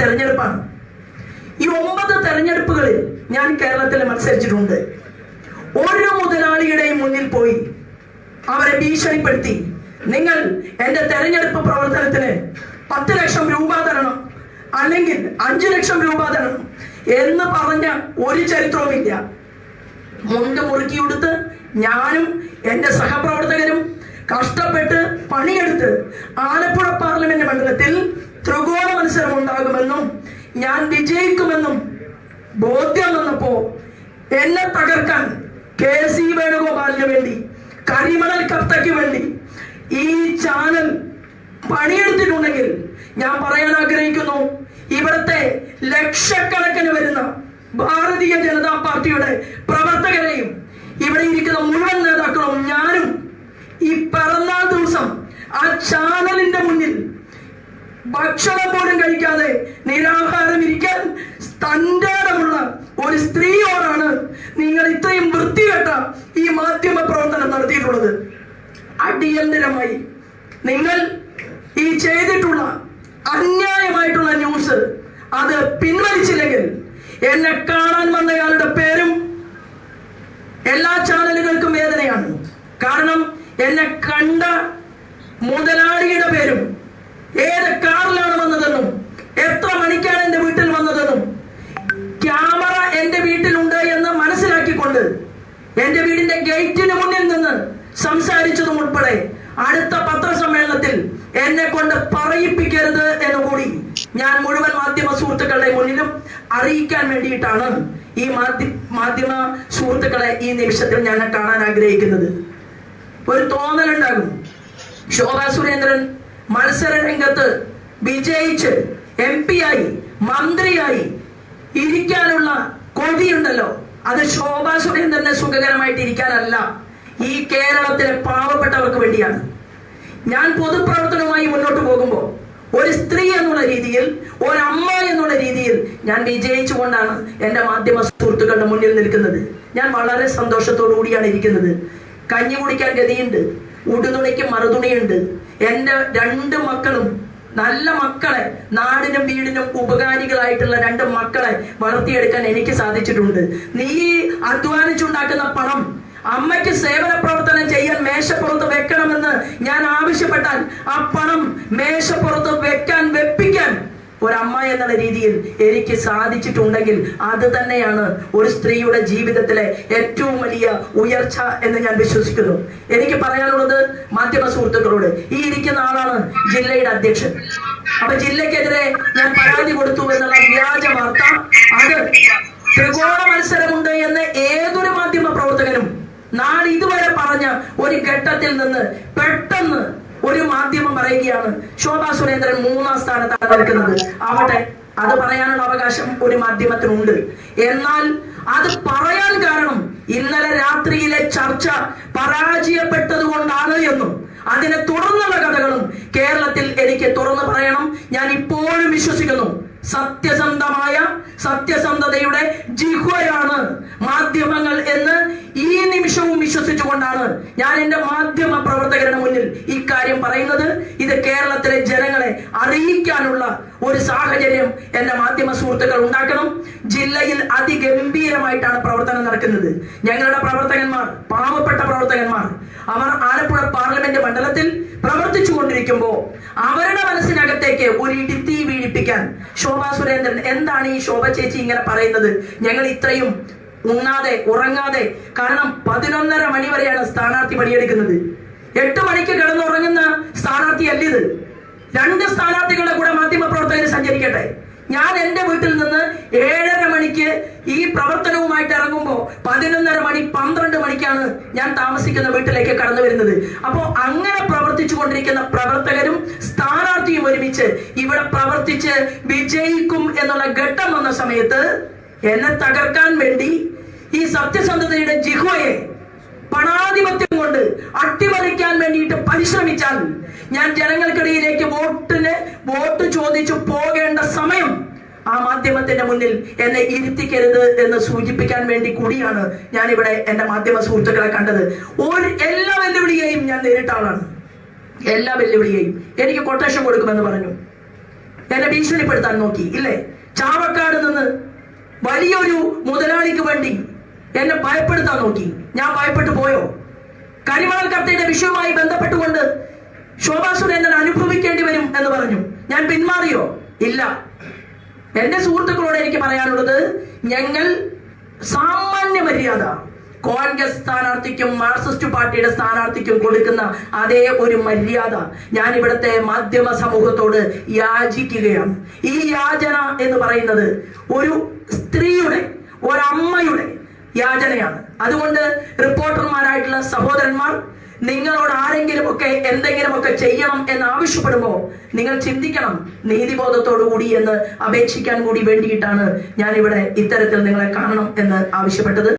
തെരഞ്ഞെടുപ്പാണ്. ഈ ഒമ്പത് തെരഞ്ഞെടുപ്പുകളിൽ ഞാൻ കേരളത്തിൽ മത്സരിച്ചിട്ടുണ്ട്. ഓരോ മുതലാളിയുടെയും മുന്നിൽ പോയി അവരെ ഭീഷണിപ്പെടുത്തി. നിങ്ങൾ എന്റെ തെരഞ്ഞെടുപ്പ് പ്രവർത്തനത്തിന് പത്ത് ലക്ഷം രൂപ തരണം അല്ലെങ്കിൽ അഞ്ചു ലക്ഷം രൂപ തരണം എന്ന് പറഞ്ഞ ഒരു ചരിത്രവുമില്ല. മുണ്ട് മുറുക്കിയെടുത്ത് ഞാനും എന്റെ സഹപ്രവർത്തകരും കഷ്ടപ്പെട്ട് പണിയെടുത്ത് ആലപ്പുഴ പാർലമെന്റ് മണ്ഡലത്തിൽ ത്രികോണ മത്സരം ഉണ്ടാകുമെന്നും ഞാൻ വിജയിക്കുമെന്നും ബോധ്യം വന്നപ്പോ എന്നെ തകർക്കാൻ കെ സി വേണുഗോപാലിന് വേണ്ടി കരിമണൽ കർത്തയ്ക്ക് വേണ്ടി ഈ ചാനൽ പണിയെടുത്തിട്ടുണ്ടെങ്കിൽ ഞാൻ പറയാൻ ആഗ്രഹിക്കുന്നു ഇവിടുത്തെ ലക്ഷക്കണക്കിന് വരുന്ന ഭാരതീയ ജനതാ പാർട്ടിയുടെ പ്രവർത്തകരെയും ഇവിടെ ഇരിക്കുന്ന മുഴുവൻ നേതാക്കളും ഞാനും ഈ പിറന്നാൾ ദിവസം ആ ചാനലിന്റെ മുന്നിൽ ഭക്ഷണം പോലും കഴിക്കാതെ നിരാഹാരം ഇരിക്കാൻ തന്റേടമുള്ള ഒരു സ്ത്രീയോടാണ് നിങ്ങൾ ഇത്രയും വൃത്തികെട്ട ഈ മാധ്യമ പ്രവർത്തനം നടത്തിയിട്ടുള്ളത്. അടിയന്തരമായി നിങ്ങൾ ഈ ചെയ്തിട്ടുള്ള അന്യായമായിട്ടുള്ള ന്യൂസ് അത് പിൻവലിച്ചില്ലെങ്കിൽ എന്നെ കാണാൻ വന്നയാളുടെ പേരും എല്ലാ ചാനലുകൾക്കും വേദനയാണ്. കാരണം എന്നെ കണ്ട മുതലാളിയുടെ പേരും ഏത് എന്റെ ഗേറ്റിന് മുന്നിൽ നിന്ന് സംസാരിച്ചതും ഉൾപ്പെടെ അടുത്ത പത്രസമ്മേളനത്തിൽ എന്നെ കൊണ്ട് പറയിപ്പിക്കരുത് എന്ന് കൂടി ഞാൻ മുഴുവൻ മാധ്യമ സുഹൃത്തുക്കളുടെ മുന്നിലും അറിയിക്കാൻ വേണ്ടിയിട്ടാണ് ഈ മാധ്യ മാധ്യമ സുഹൃത്തുക്കളെ ഈ നിമിഷത്തിൽ ഞാൻ കാണാൻ ആഗ്രഹിക്കുന്നത്. ഒരു തോന്നലുണ്ടാകും. ശോഭാ സുരേന്ദ്രൻ മത്സര രംഗത്ത് വിജയിച്ച് എം പി ആയി മന്ത്രിയായി ഇരിക്കാനുള്ള കൊതിയുണ്ടല്ലോ. അത് ശോഭാ തന്നെ സുഖകരമായിട്ട് ഇരിക്കാനല്ല ഈ കേരളത്തിലെ പാവപ്പെട്ടവർക്ക് വേണ്ടിയാണ്. ഞാൻ പൊതുപ്രവർത്തനവുമായി മുന്നോട്ട് പോകുമ്പോൾ ഒരു സ്ത്രീ എന്നുള്ള രീതിയിൽ ഒരമ്മ എന്നുള്ള രീതിയിൽ ഞാൻ വിജയിച്ചുകൊണ്ടാണ് എന്റെ മാധ്യമ സുഹൃത്തുക്കളുടെ മുന്നിൽ നിൽക്കുന്നത്. ഞാൻ വളരെ സന്തോഷത്തോടു കൂടിയാണ് ഇരിക്കുന്നത്. കഞ്ഞി കുടിക്കാൻ ഗതിയുണ്ട്. ഉടുതുണിക്ക് മറുതുണിയുണ്ട്. എന്റെ രണ്ട് മക്കളും നല്ല മക്കളെ നാടിനും വീടിനും ഉപകാരികളായിട്ടുള്ള രണ്ട് മക്കളെ വളർത്തിയെടുക്കാൻ എനിക്ക് സാധിച്ചിട്ടുണ്ട്. നീ അധ്വാനിച്ചുണ്ടാക്കുന്ന പണം അമ്മയ്ക്ക് സേവന പ്രവർത്തനം ചെയ്യാൻ മേശപ്പുറത്ത് വെക്കണമെന്ന് ഞാൻ ആവശ്യപ്പെട്ടാൽ ആ പണം മേശപ്പുറത്ത് വെക്കാൻ വെപ്പിക്കാൻ ഒരമ്മ എന്നുള്ള രീതിയിൽ എനിക്ക് സാധിച്ചിട്ടുണ്ടെങ്കിൽ അത് തന്നെയാണ് ഒരു സ്ത്രീയുടെ ജീവിതത്തിലെ ഏറ്റവും വലിയ ഉയർച്ച എന്ന് ഞാൻ വിശ്വസിക്കുന്നു. എനിക്ക് പറയാനുള്ളത് മാധ്യമ സുഹൃത്തുക്കളോട് ഈ ഇരിക്കുന്ന ആളാണ് ജില്ലയുടെ അധ്യക്ഷൻ. അപ്പൊ ജില്ലക്കെതിരെ ഞാൻ പരാതി കൊടുത്തു എന്നുള്ള വ്യാജ വാർത്ത അത് ത്രികോണ മത്സരമുണ്ട് എന്ന് ഏതൊരു മാധ്യമ പ്രവർത്തകനും നാളെ ഇതുവരെ പറഞ്ഞ ഒരു ഘട്ടത്തിൽ നിന്ന് പെട്ടെന്ന് ഒരു മാധ്യമം പറയുകയാണ് ശോഭാ സുരേന്ദ്രൻ മൂന്നാം സ്ഥാനത്താണ് നിൽക്കുന്നത്. ആവട്ടെ അത് പറയാനുള്ള അവകാശം ഒരു മാധ്യമത്തിനുണ്ട്. എന്നാൽ അത് പറയാൻ കാരണം ഇന്നലെ രാത്രിയിലെ ചർച്ച പരാജയപ്പെട്ടത് കൊണ്ടാണ് എന്നും അതിനെ തുടർന്നുള്ള കഥകളും കേരളത്തിൽ എനിക്ക് തുറന്നു പറയണം. ഞാൻ ഇപ്പോഴും വിശ്വസിക്കുന്നു. സത്യസന്ധമായ സത്യസന്ധതയുടെ ജിഹ്വയാണ് മാധ്യമങ്ങൾ എന്ന് ഈ നിമിഷവും വിശ്വസിച്ചുകൊണ്ടാണ് ഞാൻ എന്റെ മാധ്യമ പ്രവർത്തകരുടെ മുന്നിൽ ഇക്കാര്യം പറയുന്നത്. ഇത് കേരളത്തിലെ ജനങ്ങളെ അറിയിക്കാനുള്ള ഒരു സാഹചര്യം എന്റെ മാധ്യമ സുഹൃത്തുക്കൾ ഉണ്ടാക്കണം. ജില്ലയിൽ അതിഗംഭീരമായിട്ടാണ് പ്രവർത്തനം നടക്കുന്നത്. ഞങ്ങളുടെ പ്രവർത്തകന്മാർ പാവപ്പെട്ട പ്രവർത്തകന്മാർ അവർ ആലപ്പുഴ പാർലമെന്റ് മണ്ഡലത്തിൽ പ്രവർത്തിച്ചു കൊണ്ടിരിക്കുമ്പോൾ അവരുടെ മനസ്സിനകത്തേക്ക് ഒരു ഇടിത്തി വീഴിപ്പിക്കാൻ ശോഭാ സുരേന്ദ്രൻ എന്താണ് ഈ ശോഭ ചേച്ചി ഇങ്ങനെ പറയുന്നത്? ഞങ്ങൾ ഇത്രയും ഉണ്ണാതെ ഉറങ്ങാതെ കാരണം പതിനൊന്നര മണി വരെയാണ് സ്ഥാനാർത്ഥി പണിയെടുക്കുന്നത്. എട്ട് മണിക്ക് കിടന്നുറങ്ങുന്ന സ്ഥാനാർത്ഥി അല്ല ഇത് രണ്ട് സ്ഥാനാർത്ഥികളുടെ കൂടെ മാധ്യമ പ്രവർത്തകർ സഞ്ചരിക്കട്ടെ. ഞാൻ എന്റെ വീട്ടിൽ നിന്ന് ഏഴര മണിക്ക് ഈ പ്രവർത്തനവുമായിട്ട് ഇറങ്ങുമ്പോൾ പതിനൊന്നര മണി പന്ത്രണ്ട് മണിക്കാണ് ഞാൻ താമസിക്കുന്ന വീട്ടിലേക്ക് കടന്നു വരുന്നത്. അപ്പോൾ അങ്ങനെ പ്രവർത്തിച്ചു കൊണ്ടിരിക്കുന്ന പ്രവർത്തകരും സ്ഥാനാർത്ഥിയും ഒരുമിച്ച് ഇവിടെ പ്രവർത്തിച്ച് വിജയിക്കും എന്നുള്ള ഘട്ടം വന്ന സമയത്ത് എന്നെ തകർക്കാൻ വേണ്ടി ഈ സത്യസന്ധതയുടെ ജിഹോയെ പണാധിപത്യം കൊണ്ട് അട്ടിമറിക്കാൻ വേണ്ടിയിട്ട് പരിശ്രമിച്ചാൽ ഞാൻ ജനങ്ങൾക്കിടയിലേക്ക് വോട്ടിന് വോട്ട് ചോദിച്ചു പോകേണ്ട സമയം ആ മാധ്യമത്തിന്റെ മുന്നിൽ എന്നെ ഇരുത്തിക്കരുത് എന്ന് സൂചിപ്പിക്കാൻ വേണ്ടി കൂടിയാണ് ഞാൻ ഇവിടെ എന്റെ മാധ്യമ സുഹൃത്തുക്കളെ കണ്ടത്. ഒരു എല്ലാ വെല്ലുവിളിയെയും ഞാൻ നേരിട്ട ആളാണ്. എല്ലാ വെല്ലുവിളിയെയും. എനിക്ക് കൊട്ടേഷൻ കൊടുക്കുമെന്ന് പറഞ്ഞു. എന്നെ ഭീഷണിപ്പെടുത്താൻ നോക്കി ഇല്ലേ? ചാവക്കാട് നിന്ന് വലിയൊരു മുതലാളിക്ക് വേണ്ടി എന്നെ ഭയപ്പെടുത്താൻ നോക്കി. ഞാൻ ഭയപ്പെട്ടു പോയോ? കരിമണൽ കർത്തയുടെ വിഷയവുമായി ബന്ധപ്പെട്ടുകൊണ്ട് ശോഭാ സുരേന്ദ്രൻ അനുഭവിക്കേണ്ടി വരും എന്ന് പറഞ്ഞു. ഞാൻ പിന്മാറിയോ? ഇല്ല. എന്റെ സുഹൃത്തുക്കളോട് എനിക്ക് പറയാനുള്ളത് ഞങ്ങൾ സാമാന്യ മര്യാദ കോൺഗ്രസ് സ്ഥാനാർത്ഥിക്കും മാർക്സിസ്റ്റ് പാർട്ടിയുടെ സ്ഥാനാർത്ഥിക്കും കൊടുക്കുന്ന അതേ ഒരു മര്യാദ ഞാൻ ഇവിടുത്തെ മാധ്യമ സമൂഹത്തോട് യാചിക്കുകയാണ്. ഈ യാചന എന്ന് പറയുന്നത് ഒരു സ്ത്രീയുടെ ഒരമ്മയുടെ യാചനയാണ്. അതുകൊണ്ട് റിപ്പോർട്ടർമാരായിട്ടുള്ള സഹോദരന്മാർ നിങ്ങളോട് ആരെങ്കിലും ഒക്കെ എന്തെങ്കിലുമൊക്കെ ചെയ്യണം എന്ന് ആവശ്യപ്പെടുമ്പോൾ നിങ്ങൾ ചിന്തിക്കണം നീതിബോധത്തോടു കൂടി എന്ന് അപേക്ഷിക്കാൻ കൂടി വേണ്ടിയിട്ടാണ് ഞാൻ ഇവിടെ ഇത്തരത്തിൽ നിങ്ങളെ കാണണം എന്ന് ആവശ്യപ്പെട്ടത്.